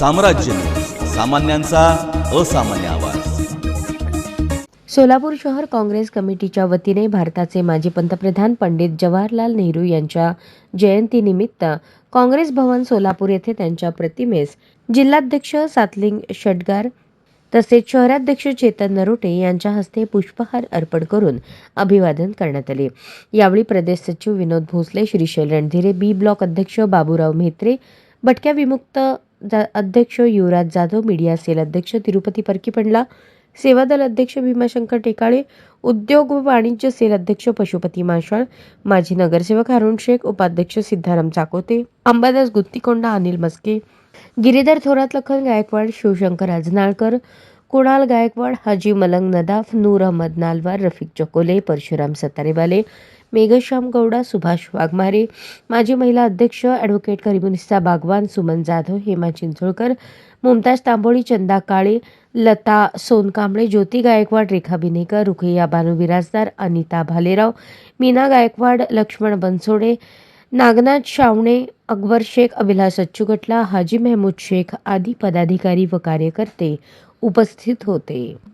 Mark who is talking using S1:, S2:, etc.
S1: साम्राज्य सामान्यांचा असामान्य आवाज.
S2: सोलापूर शहर काँग्रेस कमिटीच्या वतीने भारताचे माजी पंतप्रधान पंडित जवाहरलाल नेहरू यांच्या जयंतीनिमित्त काँग्रेस भवन सोलापूर येथे त्यांच्या प्रतिमेस जिल्हाध्यक्ष सातलिंग षटगार तसेच शहराध्यक्ष चेतन नरोटे यांच्या हस्ते पुष्पहार अर्पण करून अभिवादन करण्यात आले. यावेळी प्रदेश सचिव विनोद भोसले श्रीशैल रणधीरे बी ब्लॉक अध्यक्ष बाबूराव म्हेत्रे भटक्या विमुक्त जा- अध्यक्ष युवराज जाधव मीडिया सेल अध्यक्ष तिरुपती परकीपंडला सेवादल अध्यक्ष भीमाशंकर टेकाळे उद्योग व वाणिज्य सेल अध्यक्ष पशुपती माशाळ माजी नगरसेवक हारुण शेख उपाध्यक्ष सिद्धाराम चाकोते अंबादास गुत्तीकोंडा अनिल मस्के गिरीधर थोरात लखन गायकवाड शिवशंकर अजनाळकर कुणाल गायकवाड हाजी मलंग नदाफ नूर अहमद नालवार रफिक चकोले परशुराम सतारेवाले मेघश्याम गौडा सुभाष वाघमारे माजी महिला अध्यक्ष ॲडव्होकेट करिमुनिस्सा बागवान सुमन जाधव हेमा चिंचोळकर मुमताज तांबोळी चंदा काळे लता सोनकांबळे ज्योती गायकवाड रेखा बिनेकर रुखैया बानू बिराजदार अनिता भालेराव मीना गायकवाड लक्ष्मण बनसोडे नागनाथ शावणे अकबर शेख अभिलाष अच्चुगटला हाजी मेहमूद शेख आदी पदाधिकारी व कार्यकर्ते उपस्थित होते.